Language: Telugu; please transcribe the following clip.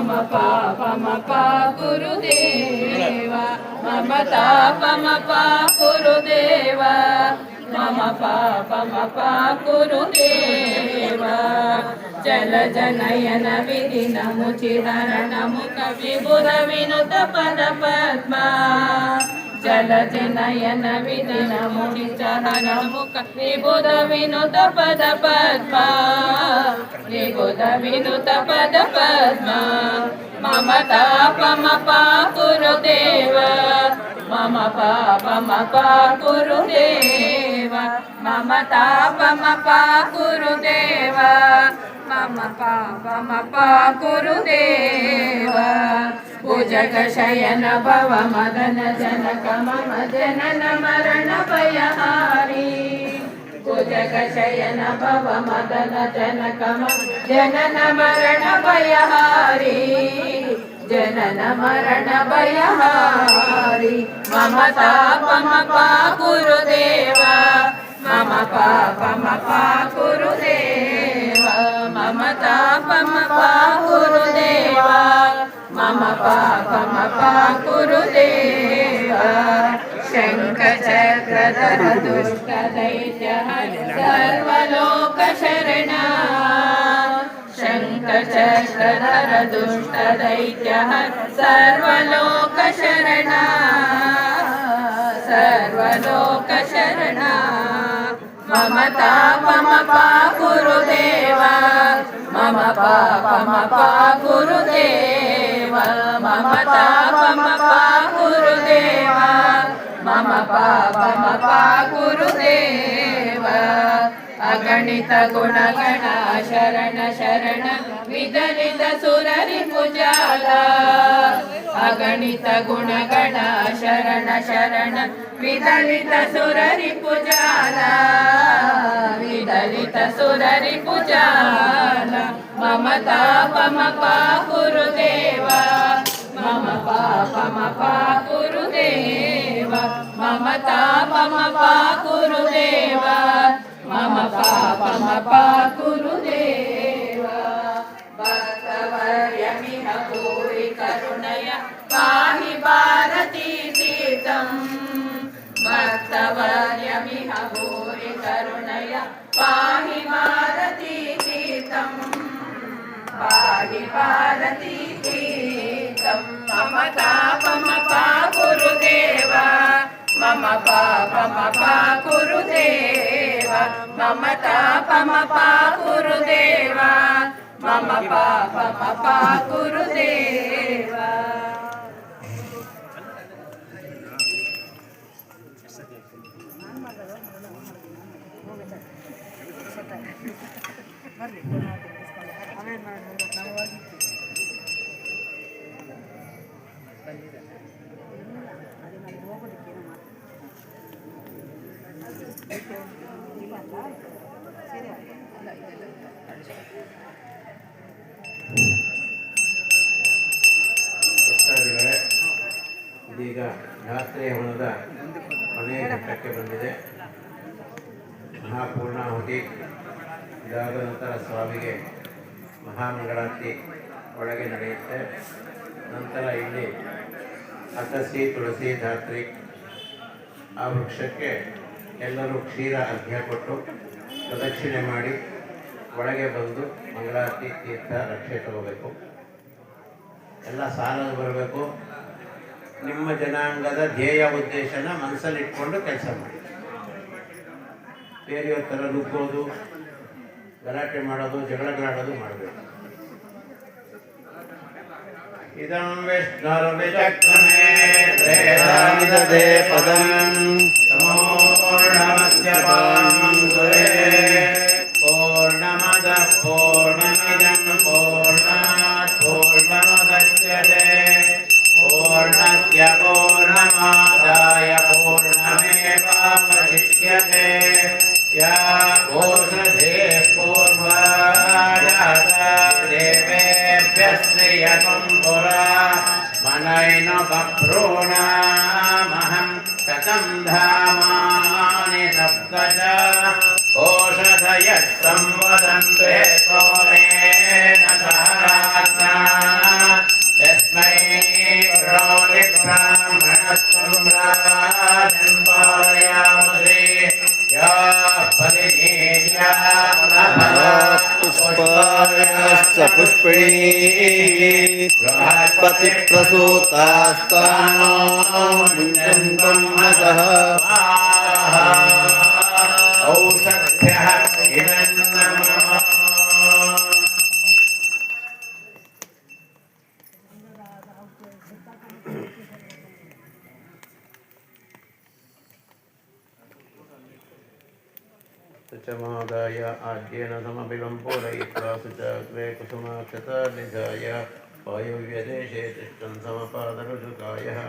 మమ పాపమ పాకురుదేవ మమ తాపమ పాకురుదేవ మమ పాపమ పాకురుదేవ జల జనయన విదినము చిరణము కవి బుర వినుత పద పద్మా. అచ్చల జనయన విదిన ముని చరణము విబుధ వినుత పద పద్మ విబుధ వినుత పద పద్మ మమతాపమ పాకురు దేవ మమ పాపమ పాకురు దేవ మమతాపమ పాకురు దేవ మమ పాపమ పాకురు भुजग शयन भव मदन जनक मम जनन मरण भयहारी भुजग शयन भव मदन जनक मम जनन मरण भयहारी जनन मरण भयहारी मम तापमपा गुरुदेव मम पापमपा गुरुदेव मम तापमपा गुरुदेव పాపమపా కురుదేవ శంఖచక్రధర దుష్టదైత్య సర్వలోకశరణ శంఖచక్రధర దుష్టదైత్య సర్వలోకశరణ సర్వలోకశరణ మమతా మమ పా కురుదేవ మమ పాపమ పా गुरुदेव मम तापमपा गुरुदेव मम पापमपा गुरुदेव अगणित गुणगण शरण शरण विदलित सुररि पुजाला अगणित गुणगण शरण शरण विदलित सुररि पुजाला विदलित सुररि पुजाला मम तापमपा गुरुदेव मम पापमपा गुरुदेव मम तापमपा गुरुदेव मम पापमपा गुरुदेव भक्तवर्यमिह भूरि करुणय पाहि भारती तीर्थम् भक्तवर्यमिह भूरि करुणय पाहि भारती तीर्थम् पाहि भारती तीर्थम् మమ తాపమ పా కురుదేవ మమ పాపమ పా కురుదేవ మమ తాపమ పా మమ పాపమ పా కురుదేవ ಇದೀಗ ಜಾತ್ರೆ ಹೊಣದ ಕೊನೆಯ ಘಟ್ಟಕ್ಕೆ ಬಂದಿದೆ. ಮಹಾಪೂರ್ಣಾಹುತಿ ಇದಾದ ನಂತರ ಸ್ವಾಮಿಗೆ ಮಹಾಮಂಗಳಾರತಿ ಒಳಗೆ ನಡೆಯುತ್ತೆ. ನಂತರ ಇಲ್ಲಿ ಅಸಸಿ ತುಳಸಿ, ಧಾತ್ರಿ ಆ ವೃಕ್ಷಕ್ಕೆ ಎಲ್ಲರೂ ಕ್ಷೀರ ಅರ್ಘ್ಯ ಕೊಟ್ಟು ಪ್ರದಕ್ಷಿಣೆ ಮಾಡಿ ಒಳಗೆ ಬಂದು ಮಂಗಳಾರತಿ, ತೀರ್ಥ, ರಕ್ಷೆ ತಗೋಬೇಕು. ಎಲ್ಲ ಸಾಲದು ಬರಬೇಕು. ನಿಮ್ಮ ಜನಾಂಗದ ಧ್ಯೇಯ ಉದ್ದೇಶನ ಮನಸ್ಸಲ್ಲಿಟ್ಕೊಂಡು ಕೆಲಸ ಮಾಡಿ. ಬೇರೆಯವ್ರ ಥರ ರುಬ್ಬೋದು, ಗಲಾಟೆ ಮಾಡೋದು, ಜಗಳಗಳಾಡೋದು ಮಾಡಬೇಕು ಇದಂ ವಿಷ್ಣುರ್ವಿಚಕ್ರಮೇ ವೇದಾನಿದದೆ ಪದಂ. ऊर्षधे पूर्वादेवेभ्य स्त्रियकं पुरा मनैन बभ्रूणामहं कथं धामानि सप्त च ओषधयः संवदन्ते सोरेण पुष्पिणी बृहस्पतिप्रसूतास्तानो मुञ्जन् ब्रह्मसः औषध्यः सुचमादाय आद्येन समबिलं पूरयित्वा सुचाग्रे कुसुमाक्षता निधाय वायुव्यदेशे तिष्ठन् समपादरुजुकायः